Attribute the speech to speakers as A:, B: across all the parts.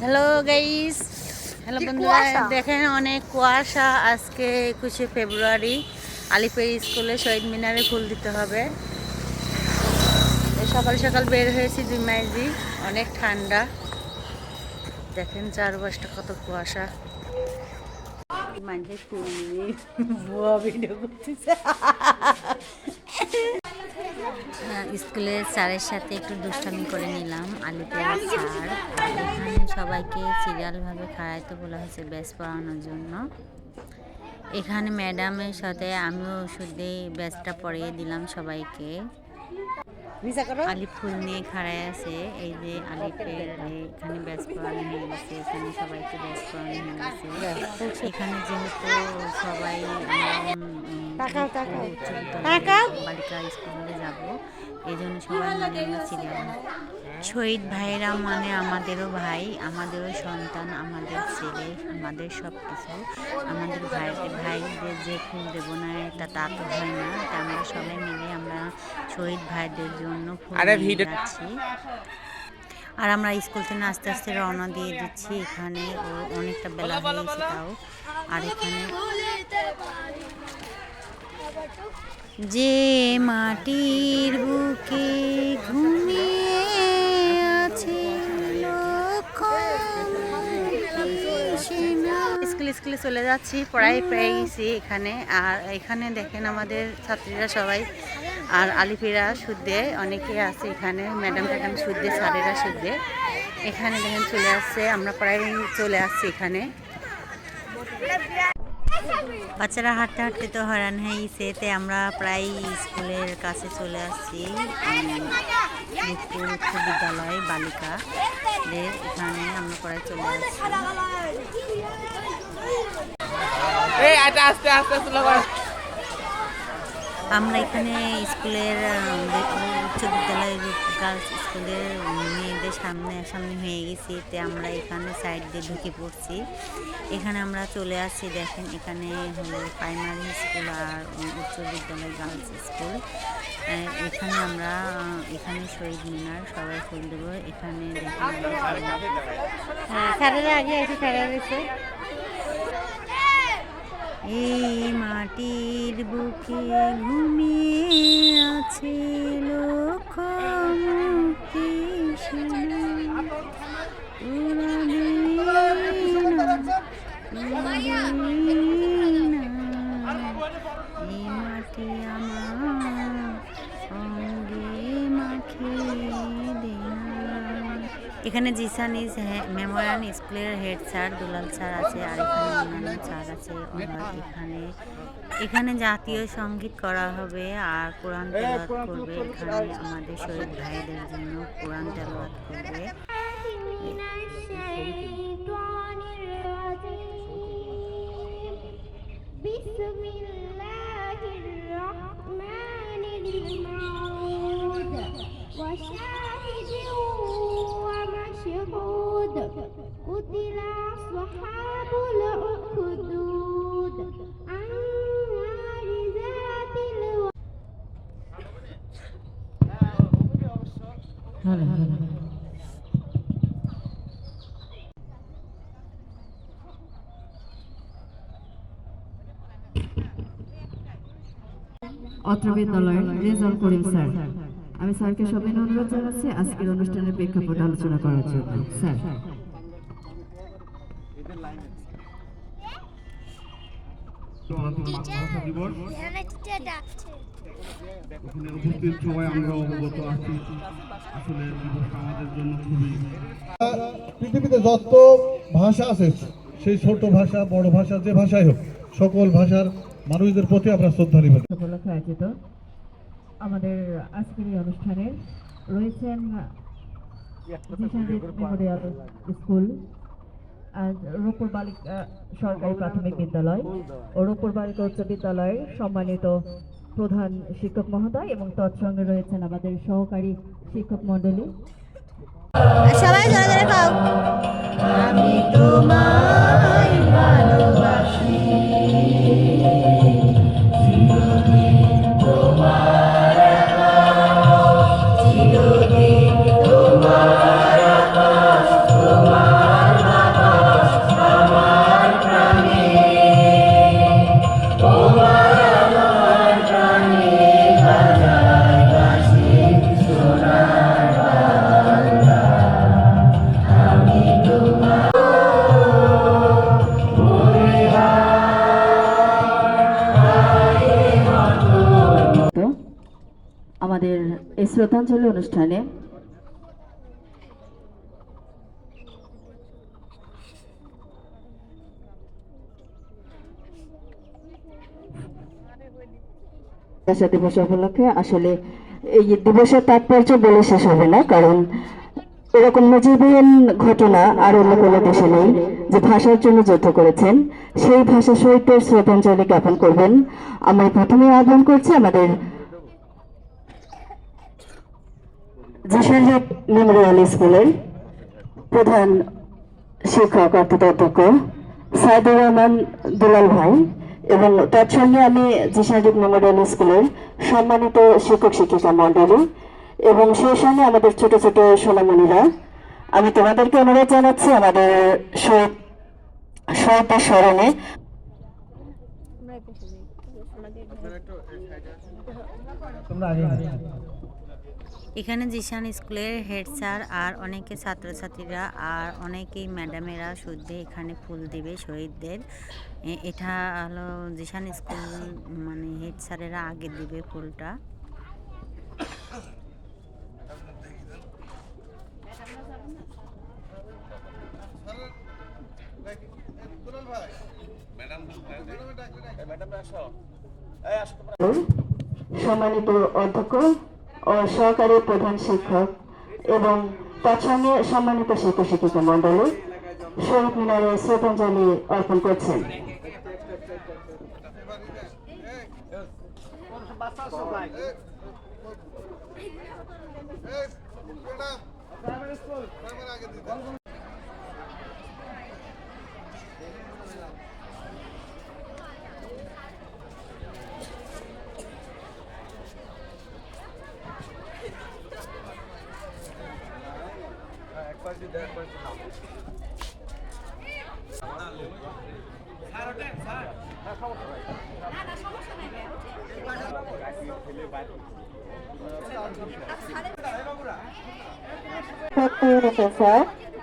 A: Hello guys hello বন্ধুরা। দেখেন অনেক কুয়াশা। আজকে একুশে ফেব্রুয়ারি। আলিপুর স্কুলে শহীদ মিনারে ফুল দিতে হবে। এই সকাল সকাল বের হয়েছি দুই মাইজি অনেক ঠান্ডা। দেখেন চার চারপাশটা কত কুয়াশা। মানুষের ফুল নিয়ে ভিডিও করতেছে। স্কুলের স্যারের সাথে একটু দুষ্টামি করে নিলাম আলিপুর স্যার আর এখানে সবাইকে সিরিয়ালভাবে খাড়াইতে বলা হয়েছে ব্যাস পড়ানোর জন্য। এখানে ম্যাডামের সাথে আমিও ওষুধে দিয়ে ব্যাসটা পরিয়ে দিলাম সবাইকে। আলিপ ফুল নিয়ে খাড়ায় আছে এই যে আলিপের এখানে ব্যাস পড়ানো হয়ে গেছে এখানে সবাইকে ব্যাস পড়ানো হয়ে গেছে। এখানে যেহেতু সবাই আমরা, বালিকা স্কুলে যাব এই জন্য সবাই মিলে ছিলাম শহীদ ভাইরা মানে আমাদেরও ভাই আমাদেরও সন্তান আমাদের ছেলে আমাদের সব কিছু আমাদের ভাই ভাইদের যে ফুল দেবো না তা তা তো হয় না। তা আমরা সবাই মিলে আমরা শহীদ ভাইদের জন্য ফুল
B: আরে
A: যাচ্ছি। আর আমরা স্কুল থেকে আস্তে আস্তে রওনা দিয়ে দিচ্ছি। এখানে ও অনেকটা বেলা হয়ে গেছে তাও। আর এখানে যে মাটির বুকে ঘুমিয়ে স্কুলে চলে যাচ্ছি প্রায় পেয়ে গেছি এখানে। আর এখানে দেখেন আমাদের ছাত্রীরা সবাই। আর আলিপিরা শুদ্ধে অনেকে আছে এখানে ম্যাডাম ট্যাডাম শুদ্ধে স্যারেরা শুদ্ধে। এখানে দেখেন চলে আসছে আমরা প্রায় চলে আসছি এখানে। বাচ্চারা হাঁটতে হাঁটতে তো হয়রান হয়ে গেছে তে আমরা প্রায় স্কুলের কাছে চলে আসছি। মিরপুর উচ্চ বিদ্যালয় বালিকা। দের এখানে আমরা প্রায় চলে আসছি। আমরা এখানে স্কুলের উচ্চ বিদ্যালয়ের গার্লস স্কুলের মেয়েদের সামনে সামনে হয়ে গেছি। তে আমরা এখানে সাইড দিয়ে ঢুকে পড়ছি। এখানে আমরা চলে আসছি দেখেন এখানে হলো প্রাইমারি স্কুল আর উচ্চ বিদ্যালয় গার্লস স্কুল এখানে আমরা এখানে শহীদ মিনার সবাই ফুল দেবো। এখানে দেখেন হ্যাঁ স্যারেরা আগে এসে স্যারেরা এই মাটির বুকে ঘুমিয়ে আছে লক্ষ মুক্তি সোনা। এখানে জিসান ইজ মেমোরিয়াল স্কুলের হেড স্যার, দুলাল স্যার আছে, আর এখানে অন্যান্য স্যার আছে এখানে। এখানে জাতীয় সংগীত করা হবে আর কোরআন তেলাওয়াত করবে এখানে আমাদের শহীদ ভাইদের জন্য কোরআন তেলাওয়াত করবে।
C: অত্র বিদ্যালয়ের রেজাল করিম স্যার। আমি স্যারকে সবিনয় অনুরোধ জানাচ্ছি, আজকের অনুষ্ঠানের প্রেক্ষাপট আলোচনা করার জন্য। স্যার।
D: দিবস ওখানে উপস্থিত সবাই আমরা অবগত আছি। আসলে দিবসটা আমাদের জন্য খুবই পৃথিবীতে যত ভাষা আছে সেই ছোট ভাষা বড় ভাষা যে ভাষাই হোক সকল ভাষার মানুষদের প্রতি আমরা শ্রদ্ধা নিবেদন
C: উপলক্ষে আয়োজিত আমাদের আজকের এই অনুষ্ঠানে রয়েছেন মেমোরিয়াল স্কুল আর রূপপুর বালিকা সরকারি প্রাথমিক বিদ্যালয়। ও রূপপুর বালিকা উচ্চ বিদ্যালয়ের সম্মানিত প্রধান শিক্ষক মহোদয় এবং তৎসঙ্গে রয়েছেন আমাদের সহকারী শিক্ষক মণ্ডলী।
A: সবাই আমি তোমায়
C: শ্রদ্ধাঞ্জলি অনুষ্ঠানে ভাষা দিবস উপলক্ষে আসলে এই দিবসের তাৎপর্য বলে শেষ হবে না, কারণ এরকম নজিরবিহীন ঘটনা আর অন্য কোনো দেশে নেই যে ভাষার জন্য যুদ্ধ করেছেন। সেই ভাষা শহীদদের শ্রদ্ধাঞ্জলি জ্ঞাপন করবেন। আমরা প্রথমে আহ্বান করছি আমাদের জিশারহাট মেমোরিয়াল স্কুলের প্রধান শিক্ষক অর্থাৎ অধ্যক্ষ সাইদুর রহমান দুলাল ভাই এবং তার সঙ্গে আমি জিশারহাট মেমোরিয়াল স্কুলের সম্মানিত শিক্ষক শিক্ষিকা মণ্ডলী এবং সেই সঙ্গে আমাদের ছোট ছোট সোনামণিরা। আমি তোমাদেরকে অনুরোধ জানাচ্ছি আমাদের শহীদ শহীদদের স্মরণে
D: তোমরা আগে
A: এখানে জিশান স্কুলের হেড স্যার আর অনেকে ছাত্রছাত্রীরা আর অনেকেই ম্যাডামেরা শুদ্ধে এখানে ফুল দিবে শহীদদের। এ- এটা হলো জিশান স্কুল মানে হেড স্যারেরা আগে দিবে ফুলটা।
C: সম্মানিত অধ্যক্ষ ও সহকারী প্রধান শিক্ষক এবং তার সঙ্গে সম্মানিত শিক্ষক শিক্ষিকা মণ্ডলী শহীদ মিনারে শ্রদ্ধাঞ্জলি অর্পণ করছেন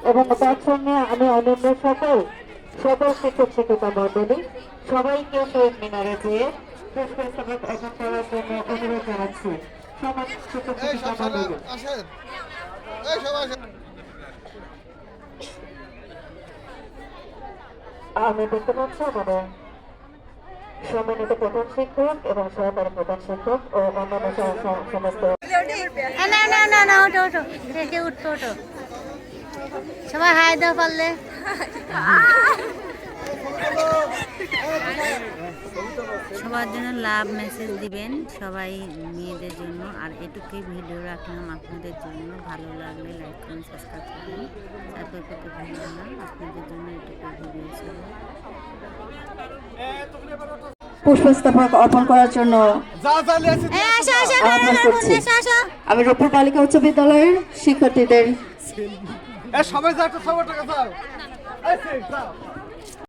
C: এবং তার সঙ্গে আমি অন্যান্য সকল সকল শিক্ষক শিক্ষিকা মণ্ডলী সবাইকে শহীদ মিনারে যেয়ে অনুরোধ জানাচ্ছি। সমাজ শিক্ষক শিক্ষিকা মণ্ডলী আমি দেখতে পাচ্ছি আমাদের সম্মানিত প্রধান শিক্ষক এবং সহকারী প্রধান শিক্ষক ও অন্যান্য সমস্ত
A: না না উঠতো সবাই হাই দাও পারলে। সবার জন্য লাভ মেসেজ দিবেন সবাই মেয়েদের জন্য। আর এটুকুই ভিডিও রাখলাম আপনাদের জন্য। ভালো লাগলে লাইক করুন সাবস্ক্রাইব করুন তারপর করতে না আপনাদের জন্য এটুকু ভিডিও ছিল।
C: পুষ্পস্তবক অর্পণ করার জন্য আহ্বান করছি। আমি রূপপুর বালিকা উচ্চ বিদ্যালয়ের শিক্ষার্থীদের
B: সবাই যা একটা সবার টাকা যাও।